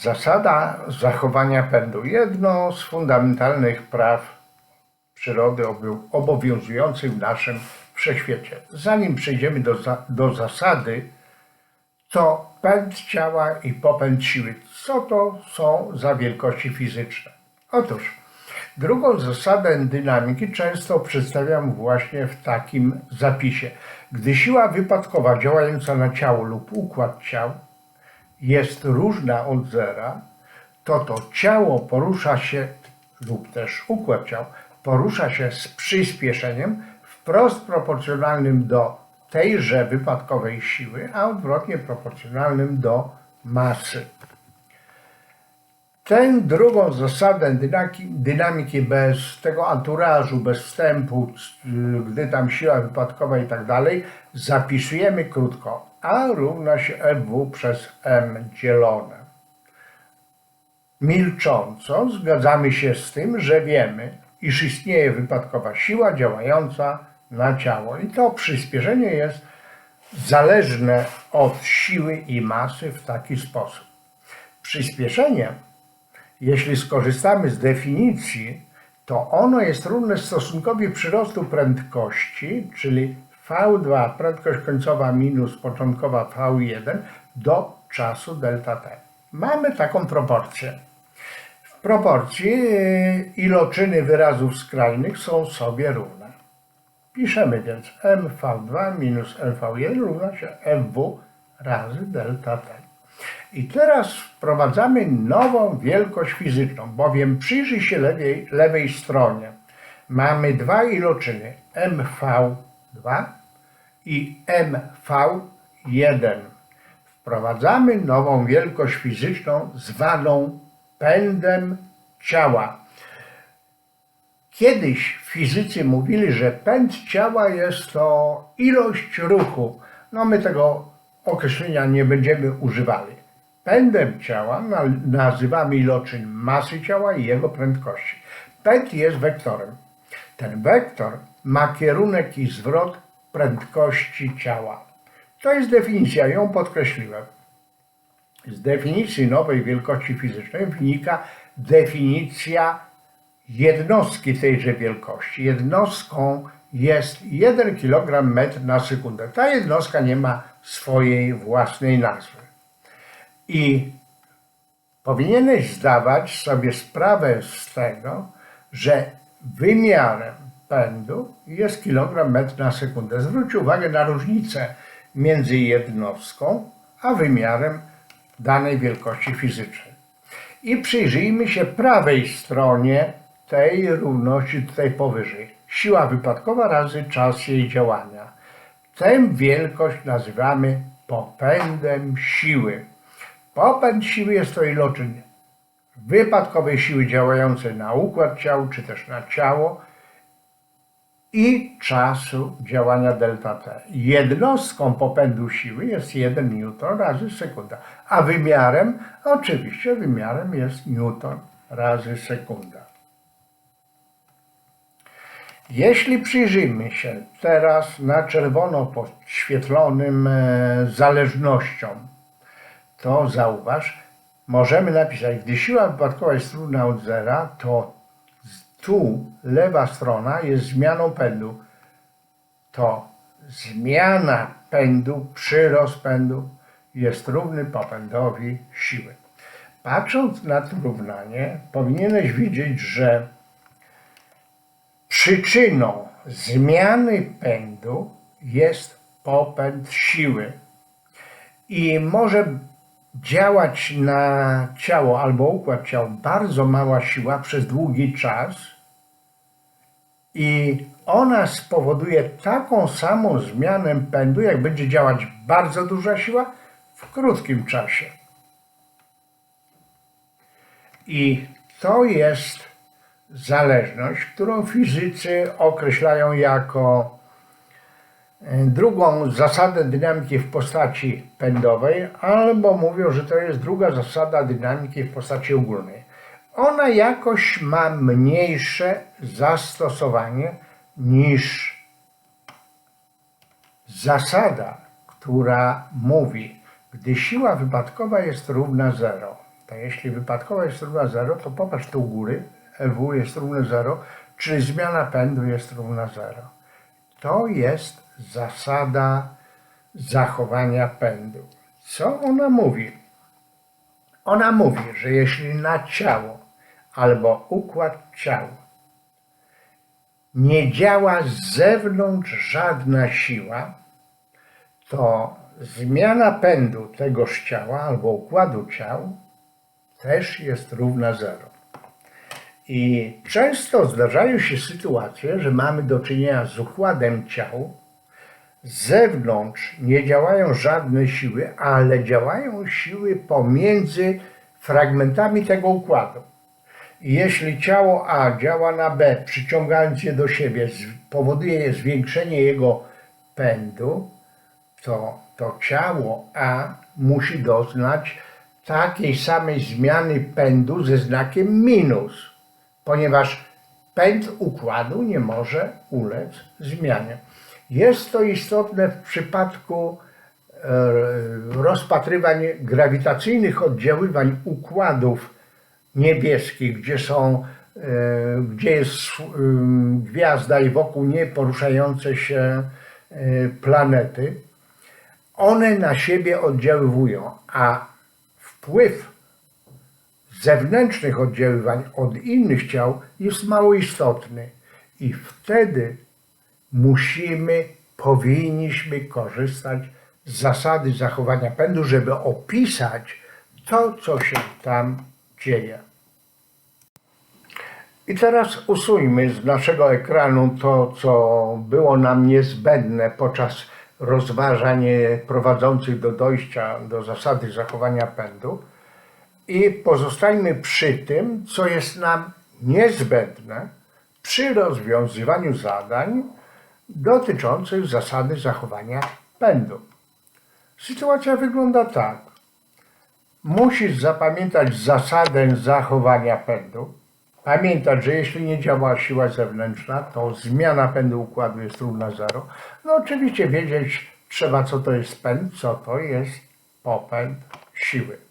Zasada zachowania pędu. Jedno z fundamentalnych praw przyrody obow- obowiązujących w naszym wszechświecie. Zanim przejdziemy do, do zasady, to pęd ciała i popęd siły. Co to są za wielkości fizyczne? Otóż drugą zasadę dynamiki często przedstawiam właśnie w takim zapisie. Gdy siła wypadkowa działająca na ciało lub układ ciał jest różna od zera, to to ciało porusza się, lub też układ ciał, porusza się z przyspieszeniem wprost proporcjonalnym do tejże wypadkowej siły, a odwrotnie proporcjonalnym do masy. Tę drugą zasadę dynamiki, bez tego anturażu, bez wstępu, gdy tam siła wypadkowa i tak dalej, zapisujemy krótko. A równa się FW przez M dzielone. Milcząco zgadzamy się z tym, że wiemy, iż istnieje wypadkowa siła działająca na ciało i to przyspieszenie jest zależne od siły i masy w taki sposób. Przyspieszenie jeśli skorzystamy z definicji, to ono jest równe stosunkowi przyrostu prędkości, czyli V2, prędkość końcowa minus początkowa V1 do czasu delta t. Mamy taką proporcję. W proporcji yy, iloczyny wyrazów skrajnych są sobie równe. Piszemy więc mv2 minus mv1 równa się fw razy delta t. I teraz wprowadzamy nową wielkość fizyczną, bowiem przyjrzyj się lewej, lewej stronie. Mamy dwa iloczyny mv2 i mv1. Wprowadzamy nową wielkość fizyczną zwaną pędem ciała. Kiedyś fizycy mówili, że pęd ciała jest to ilość ruchu. No my tego określenia nie będziemy używali. Pędem ciała na- nazywamy iloczyn masy ciała i jego prędkości. Pęd jest wektorem. Ten wektor ma kierunek i zwrot prędkości ciała. To jest definicja, ją podkreśliłem. Z definicji nowej wielkości fizycznej wynika definicja jednostki tejże wielkości. Jednostką jest 1 kg metr na sekundę. Ta jednostka nie ma swojej własnej nazwy. I powinieneś zdawać sobie sprawę z tego, że wymiarem pędu jest kilogram metr na sekundę. Zwróć uwagę na różnicę między jednostką a wymiarem danej wielkości fizycznej. I przyjrzyjmy się prawej stronie tej równości tutaj powyżej. Siła wypadkowa razy czas jej działania. Tę wielkość nazywamy popędem siły. Popęd siły jest to iloczyn wypadkowej siły działającej na układ ciał, czy też na ciało i czasu działania delta t. Jednostką popędu siły jest 1 newton razy sekunda, a wymiarem, oczywiście wymiarem jest newton razy sekunda. Jeśli przyjrzymy się teraz na czerwono podświetlonym e, zależnościom, to zauważ, możemy napisać, gdy siła wypadkowa jest równa od zera, to tu lewa strona jest zmianą pędu. To zmiana pędu, przyrost pędu jest równy popędowi siły. Patrząc na to równanie, powinieneś widzieć, że przyczyną zmiany pędu jest popęd siły i może działać na ciało albo układ ciał bardzo mała siła przez długi czas i ona spowoduje taką samą zmianę pędu, jak będzie działać bardzo duża siła w krótkim czasie. I to jest zależność, którą fizycy określają jako e, drugą zasadę dynamiki w postaci pędowej, albo mówią, że to jest druga zasada dynamiki w postaci ogólnej. Ona jakoś ma mniejsze zastosowanie niż zasada, która mówi, gdy siła wypadkowa jest równa zero, To jeśli wypadkowa jest równa 0, to popatrz tu góry, EW jest równe 0, czyli zmiana pędu jest równa 0. To jest zasada zachowania pędu. Co ona mówi? Ona mówi, że jeśli na ciało albo układ ciała nie działa z zewnątrz żadna siła, to zmiana pędu tegoż ciała albo układu ciał też jest równa zero. I często zdarzają się sytuacje, że mamy do czynienia z układem ciał. Z zewnątrz nie działają żadne siły, ale działają siły pomiędzy fragmentami tego układu. Jeśli ciało A działa na B, przyciągając je do siebie, powoduje zwiększenie jego pędu, to to ciało A musi doznać takiej samej zmiany pędu ze znakiem minus, ponieważ pęd układu nie może ulec zmianie. Jest to istotne w przypadku e, rozpatrywań grawitacyjnych oddziaływań układów niebieskich, gdzie są, e, gdzie jest em, gwiazda i wokół niej poruszające się e, planety, one na siebie oddziaływują, a wpływ zewnętrznych oddziaływań od innych ciał jest mało istotny. I wtedy musimy, powinniśmy korzystać z zasady zachowania pędu, żeby opisać to, co się tam dzieje. I teraz usuńmy z naszego ekranu to, co było nam niezbędne podczas rozważań prowadzących do dojścia do zasady zachowania pędu i pozostańmy przy tym, co jest nam niezbędne przy rozwiązywaniu zadań dotyczących zasady zachowania pędu. Sytuacja wygląda tak. Musisz zapamiętać zasadę zachowania pędu. Pamiętać, że jeśli nie działa siła zewnętrzna, to zmiana pędu układu jest równa zero. No oczywiście wiedzieć trzeba, co to jest pęd, co to jest popęd siły.